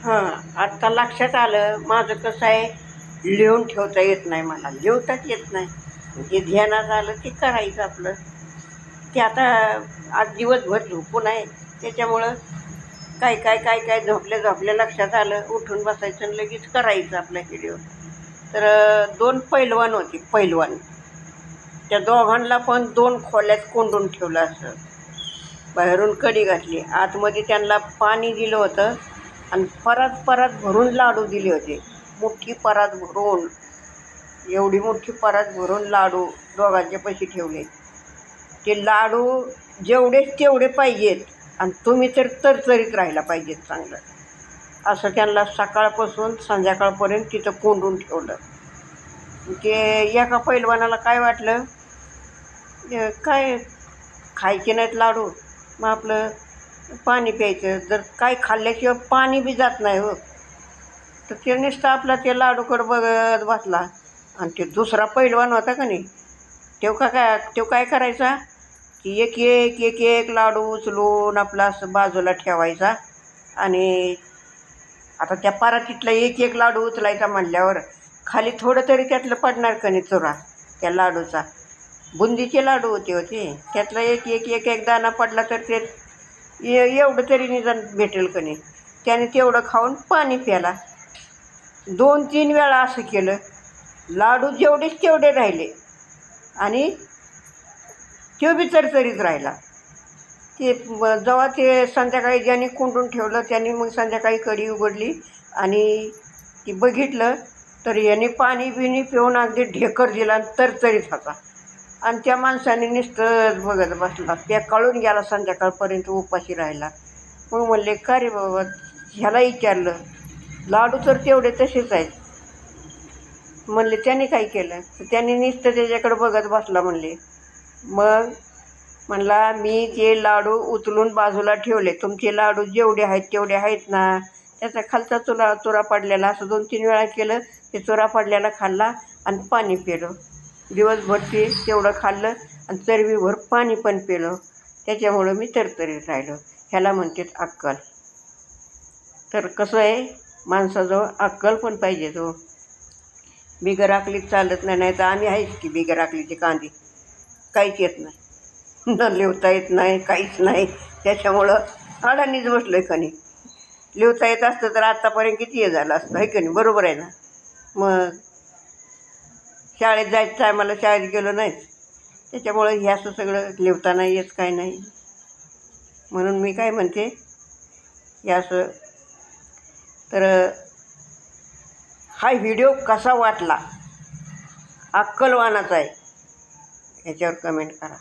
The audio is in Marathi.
हां आत्ता लक्षात आलं माझं कसं आहे लिहून ठेवता येत नाही मला लिहताच येत नाही. जे ध्यानात आलं ते करायचं आपलं. ते आता आज दिवसभर झोपून आहे त्याच्यामुळं काय काय काय काय झोपल्या झोपल्या लक्षात आलं उठून बसायचं आणि लगेच करायचं आपल्या व्हिडिओ तर दोन पैलवान होते पैलवान. त्या दोघांना पण दोन खोल्यात कोंडून ठेवलं असं. बाहेरून कडी घातली. आतमध्ये त्यांना पाणी दिलं होतं. आणि परत परत भरून लाडू दिले होते. मोठी परत भरून एवढी मोठी परत भरून लाडू दोघांचे पैसे ठेवले. ते लाडू जेवढेच तेवढे पाहिजेत आणि तुम्ही तर तरतरीत राहायला पाहिजेत चांगलं. असं त्यांना सकाळपासून संध्याकाळपर्यंत तिथं कोंडून ठेवलं. ते एका पैलवानाला काय वाटलं? काय खायचे नाहीत लाडू? मग आपलं पाणी प्यायचं. जर काय खाल्ल्याशिवाय पाणी बी जात नाही हो. तर ते नुसतं आपला ते लाडूकडं बघत बसला. आणि ते दुसरा पैलवान होता का नाही तेव का काय तेव काय करायचा? की एक एक एक एक लाडू उचलून आपला असं बाजूला ठेवायचा. आणि आता त्या परातीतला एक एक लाडू उचलायचा म्हणल्यावर खाली थोडं तरी त्यातलं पडणार का नाही चुरा त्या लाडूचा? बुंदीचे लाडू होते होते त्यातला एक एक एक एक दाना पडला तर ते एवढं तरी निदान भेटेल का नाही. त्याने तेवढं खाऊन पाणी प्याला. दोन तीन वेळा असं केलं. लाडू जेवढेच तेवढे राहिले. आणि तो बी चरचरीत राहिला. ते जेव्हा ते संध्याकाळी ज्याने कोंडून ठेवलं त्यांनी मग संध्याकाळी कडी उघडली आणि ती बघितलं तर याने पाणी बिणी पिऊन अगदी ढेकर दिला आणि तरतरीत होता आणि त्या माणसाने नुसतं बघत बसला. त्या कळून गेला संध्याकाळपर्यंत उपाशी राहिला. मग म्हणले का रे बाबा ह्याला विचारलं. लाडू तर तेवढे तसेच आहेत. म्हणले त्याने काय केलं? तर त्याने नुसतं त्याच्याकडे बघत बसला म्हणले. मग म्हणला मी ते लाडू उचलून बाजूला ठेवले तुमचे लाडू जेवढे आहेत तेवढे आहेत ना. त्याचा खालचा चुरा चुरा पडलेला असं दोन तीन वेळा केलं ते चुरा पडलेला खाल्ला आणि पाणी पिलं. दिवसभर ते तेवढं खाल्लं आणि चरबीभर पाणी पण पिलं. त्याच्यामुळं मी तरतरीत राहिलो. ह्याला म्हणतात अक्कल. तर कसं आहे माणसाजवळ अक्कल पण पाहिजे तो बिगर आखलीत चालत नाही नाही तर आम्ही आहेच की बिगर अकलीचे कांदे. काहीच येत नाही. न लिवता येत नाही काहीच नाही. त्याच्यामुळं अडाणीच बसलो आहे कणी. लिवता येत असतं तर आत्तापर्यंत किती हे झालं असतं आहे की नाही बरोबर आहे ना? मग शाळेत जायचं टायमाला शाळेत गेलो नाहीच त्याच्यामुळं हे असं सगळं लिवता नाही येत काय नाही. म्हणून मी काय म्हणते हे असं. तर हा व्हिडिओ कसा वाटला? अक्कलवानाचा आहे. याच्यावर कमेंट करा.